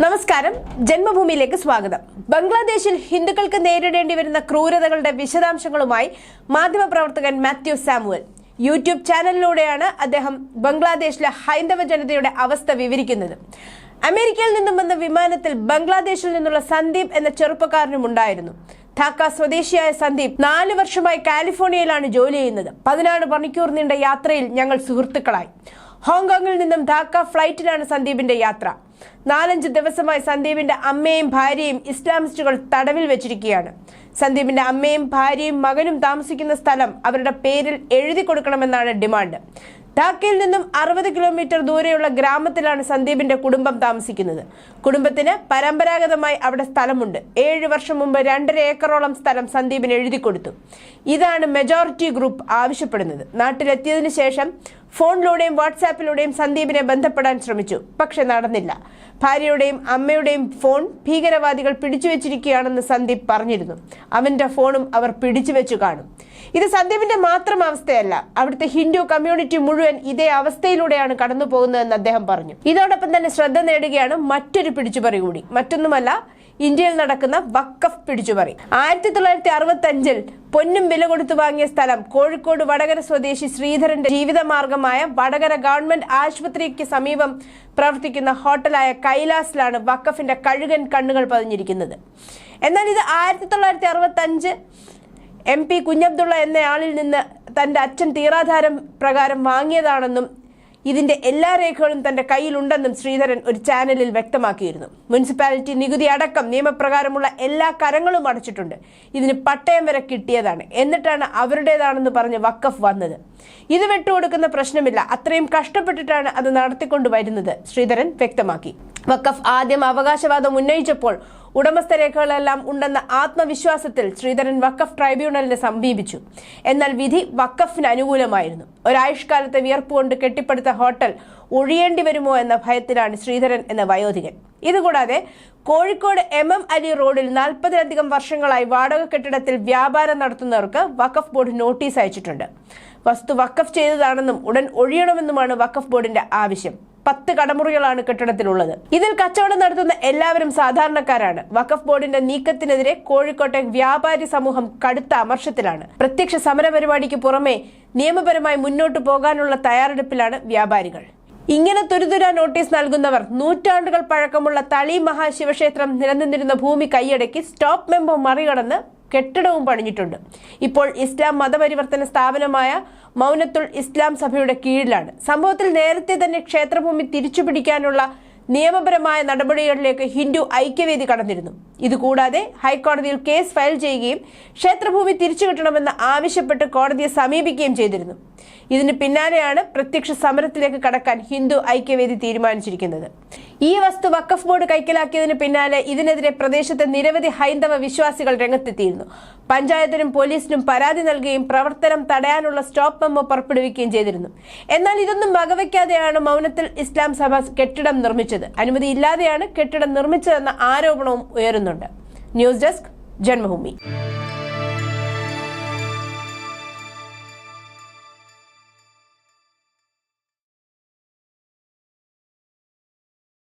നമസ്കാരം. ജന്മഭൂമിയിലേക്ക് സ്വാഗതം. ബംഗ്ലാദേശിൽ ഹിന്ദുക്കൾക്ക് നേരിടേണ്ടി വരുന്ന ക്രൂരതകളുടെ വിശദാംശങ്ങളുമായി മാധ്യമപ്രവർത്തകൻ മാത്യു സാമുവൽ. യൂട്യൂബ് ചാനലിലൂടെയാണ് അദ്ദേഹം ബംഗ്ലാദേശിലെ ഹൈന്ദവ ജനതയുടെ അവസ്ഥ വിവരിക്കുന്നത്. അമേരിക്കയിൽ നിന്നും വന്ന വിമാനത്തിൽ ബംഗ്ലാദേശിൽ നിന്നുള്ള സന്ദീപ് എന്ന ചെറുപ്പക്കാരനും ഉണ്ടായിരുന്നു. ധാക്ക സ്വദേശിയായ സന്ദീപ് നാല് വർഷമായി കാലിഫോർണിയയിലാണ് ജോലി ചെയ്യുന്നത്. പതിനാറ് മണിക്കൂർ നീണ്ട യാത്രയിൽ ഞങ്ങൾ സുഹൃത്തുക്കളായി. ഹോങ്കോങ്ങിൽ നിന്നും ധാക്ക ഫ്ലൈറ്റിലാണ് സന്ദീപിന്റെ യാത്ര. നാലഞ്ച് ദിവസമായി സന്ദീപിന്റെ അമ്മയും ഭാര്യയും ഇസ്ലാമിസ്റ്റുകൾ തടവിൽ വെച്ചിരിക്കുകയാണ്. സന്ദീപിന്റെ അമ്മയും ഭാര്യയും മകനും താമസിക്കുന്ന സ്ഥലം അവരുടെ പേരിൽ എഴുതി കൊടുക്കണമെന്നാണ് ഡിമാൻഡ്. ധാക്കയിൽ നിന്നും അറുപത് കിലോമീറ്റർ ദൂരെയുള്ള ഗ്രാമത്തിലാണ് സന്ദീപിന്റെ കുടുംബം താമസിക്കുന്നത്. കുടുംബത്തിന് പരമ്പരാഗതമായി അവിടെ സ്ഥലമുണ്ട്. ഏഴ് വർഷം മുമ്പ് രണ്ടര ഏക്കറോളം സ്ഥലം സന്ദീപിന് എഴുതി കൊടുത്തു. ഇതാണ് മെജോറിറ്റി ഗ്രൂപ്പ് ആവശ്യപ്പെടുന്നത്. നാട്ടിലെത്തിയതിനു ശേഷം ഫോണിലൂടെയും വാട്സാപ്പിലൂടെയും സന്ദീപിനെ ബന്ധപ്പെടാൻ ശ്രമിച്ചു. പക്ഷെ നടന്നില്ല. ഭാര്യയുടെയും അമ്മയുടെയും ഫോൺ ഭീകരവാദികൾ പിടിച്ചുവെച്ചിരിക്കുകയാണെന്ന് സന്ദീപ് പറഞ്ഞിരുന്നു. അവന്റെ ഫോണും അവർ പിടിച്ചുവെച്ചു കാണും. ഇത് സന്ദീപിന്റെ മാത്രം അവസ്ഥയല്ല. അവിടുത്തെ ഹിന്ദു കമ്മ്യൂണിറ്റി മുഴുവൻ ഇതേ അവസ്ഥയിലൂടെയാണ് കടന്നു പോകുന്നതെന്ന് അദ്ദേഹം പറഞ്ഞു. ഇതോടൊപ്പം തന്നെ ശ്രദ്ധ നേടുകയാണ് മറ്റൊരു പിടിച്ചുപറി കൂടി. മറ്റൊന്നുമല്ല ഇന്ത്യയിൽ നടക്കുന്ന വക്കഫ് പിടിച്ചുപറി. ആയിരത്തി തൊള്ളായിരത്തി അറുപത്തി അഞ്ചിൽ പൊന്നും വില കൊടുത്തു വാങ്ങിയ സ്ഥലം കോഴിക്കോട് വടകര സ്വദേശി ശ്രീധരന്റെ ജീവിതമാർഗമായ വടകര ഗവൺമെന്റ് ആശുപത്രിക്ക് സമീപം പ്രവർത്തിക്കുന്ന ഹോട്ടലായ കൈലാസിലാണ് വക്കഫിന്റെ കഴുകൻ കണ്ണുകൾ പതിഞ്ഞിരിക്കുന്നത്. എന്നാൽ ഇത് ആയിരത്തി തൊള്ളായിരത്തി അറുപത്തി അഞ്ച് എം പി കുഞ്ഞബ്ദുള്ള എന്നയാളിൽ നിന്ന് തന്റെ അച്ഛൻ തീറാധാരം പ്രകാരം വാങ്ങിയതാണെന്നും ഇതിന്റെ എല്ലാ രേഖകളും തന്റെ കയ്യിലുണ്ടെന്നും ശ്രീധരൻ ഒരു ചാനലിൽ വ്യക്തമാക്കിയിരുന്നു. മുനിസിപ്പാലിറ്റി നികുതി അടക്കം നിയമപ്രകാരമുള്ള എല്ലാ കരങ്ങളും അടച്ചിട്ടുണ്ട്. ഇതിന് പട്ടയം വരെ കിട്ടിയതാണ്. എന്നിട്ടാണ് അവരുടേതാണെന്ന് പറഞ്ഞ് വക്കഫ് വന്നത്. ഇത് വിട്ടുകൊടുക്കുന്ന പ്രശ്നമില്ല. അത്രയും കഷ്ടപ്പെട്ടിട്ടാണ് അത് നടത്തിക്കൊണ്ടു വരുന്നത് ശ്രീധരൻ വ്യക്തമാക്കി. വക്കഫ് ആദ്യം അവകാശവാദം ഉന്നയിച്ചപ്പോൾ ഉടമസ്ഥ രേഖകളെല്ലാം ഉണ്ടെന്ന ആത്മവിശ്വാസത്തിൽ ശ്രീധരൻ വക്കഫ് ട്രൈബ്യൂണലിനെ സമീപിച്ചു. എന്നാൽ വിധി വക്കഫിന് അനുകൂലമായിരുന്നു. ഒരായുഷ്കാലത്തെ വിയർപ്പ് കൊണ്ട് കെട്ടിപ്പടുത്ത ഹോട്ടൽ ഒഴിയേണ്ടി വരുമോ എന്ന ഭയത്തിലാണ് ശ്രീധരൻ എന്ന വയോധികൻ. ഇതുകൂടാതെ കോഴിക്കോട് എം എം അലി റോഡിൽ നാൽപ്പതിലധികം വർഷങ്ങളായി വാടക കെട്ടിടത്തിൽ വ്യാപാരം നടത്തുന്നവർക്ക് വക്കഫ് ബോർഡ് നോട്ടീസ് അയച്ചിട്ടുണ്ട്. വസ്തു വക്കഫ് ചെയ്തതാണെന്നും ഉടൻ ഒഴിയണമെന്നുമാണ് വക്കഫ് ബോർഡിന്റെ ആവശ്യം. പത്ത് കടമുറികളാണ് കെട്ടിടത്തിലുള്ളത്. ഇതിൽ കച്ചവടം നടത്തുന്ന എല്ലാവരും സാധാരണക്കാരാണ്. വഖഫ് ബോർഡിന്റെ നീക്കത്തിനെതിരെ കോഴിക്കോട്ടെ വ്യാപാരി സമൂഹം കടുത്ത അമർഷത്തിലാണ്. പ്രത്യക്ഷ സമര പരിപാടിക്ക് പുറമെ നിയമപരമായി മുന്നോട്ടു പോകാനുള്ള തയ്യാറെടുപ്പിലാണ് വ്യാപാരികൾ. ഇങ്ങനെ തുരുതുര നോട്ടീസ് നൽകുന്നവർ നൂറ്റാണ്ടുകൾ പഴക്കമുള്ള തളി മഹാശിവക്ഷേത്രം നിലനിന്നിരുന്ന ഭൂമി കൈയടക്കി സ്റ്റോപ്പ് മെമ്പോ മറികടന്ന് കെട്ടിടവും പണിഞ്ഞിട്ടുണ്ട്. ഇപ്പോൾ ഇസ്ലാം മതപരിവർത്തന സ്ഥാപനമായ മൗനത്തുൽ ഇസ്ലാം സഭയുടെ കീഴിലാണ്. സംഭവത്തിൽ നേരത്തെ തന്നെ ക്ഷേത്രഭൂമി തിരിച്ചുപിടിക്കാനുള്ള നിയമപരമായ നടപടികളിലേക്ക് ഹിന്ദു ഐക്യവേദി കടന്നിരുന്നു. ഇതുകൂടാതെ ഹൈക്കോടതിയിൽ കേസ് ഫയൽ ചെയ്യുകയും ക്ഷേത്രഭൂമി തിരിച്ചു കിട്ടണമെന്ന് ആവശ്യപ്പെട്ട് കോടതിയെ സമീപിക്കുകയും ചെയ്തിരുന്നു. ഇതിന് പിന്നാലെയാണ് പ്രത്യക്ഷ സമരത്തിലേക്ക് കടക്കാൻ ഹിന്ദു ഐക്യവേദി തീരുമാനിച്ചിരിക്കുന്നത്. ഈ വസ്തു വഖഫ് ബോർഡ് കൈക്കലാക്കിയതിന് പിന്നാലെ ഇതിനെതിരെ പ്രദേശത്തെ നിരവധി ഹൈന്ദവ വിശ്വാസികൾ രംഗത്തെത്തിയിരുന്നു. പഞ്ചായത്തിനും പോലീസിനും പരാതി നൽകുകയും പ്രവർത്തനം തടയാനുള്ള സ്റ്റോപ്പ് മെമ്മോ പുറപ്പെടുവിക്കുകയും ചെയ്തിരുന്നു. എന്നാൽ ഇതൊന്നും വകവയ്ക്കാതെയാണ് മൗനത്തിൽ ഇസ്ലാം സഭ കെട്ടിടം നിർമ്മിച്ചത്. അനുമതിയില്ലാതെയാണ് കെട്ടിടം നിർമ്മിച്ചതെന്ന ആരോപണവും ഉയരുന്നുണ്ട്. News desk Janmabhumi.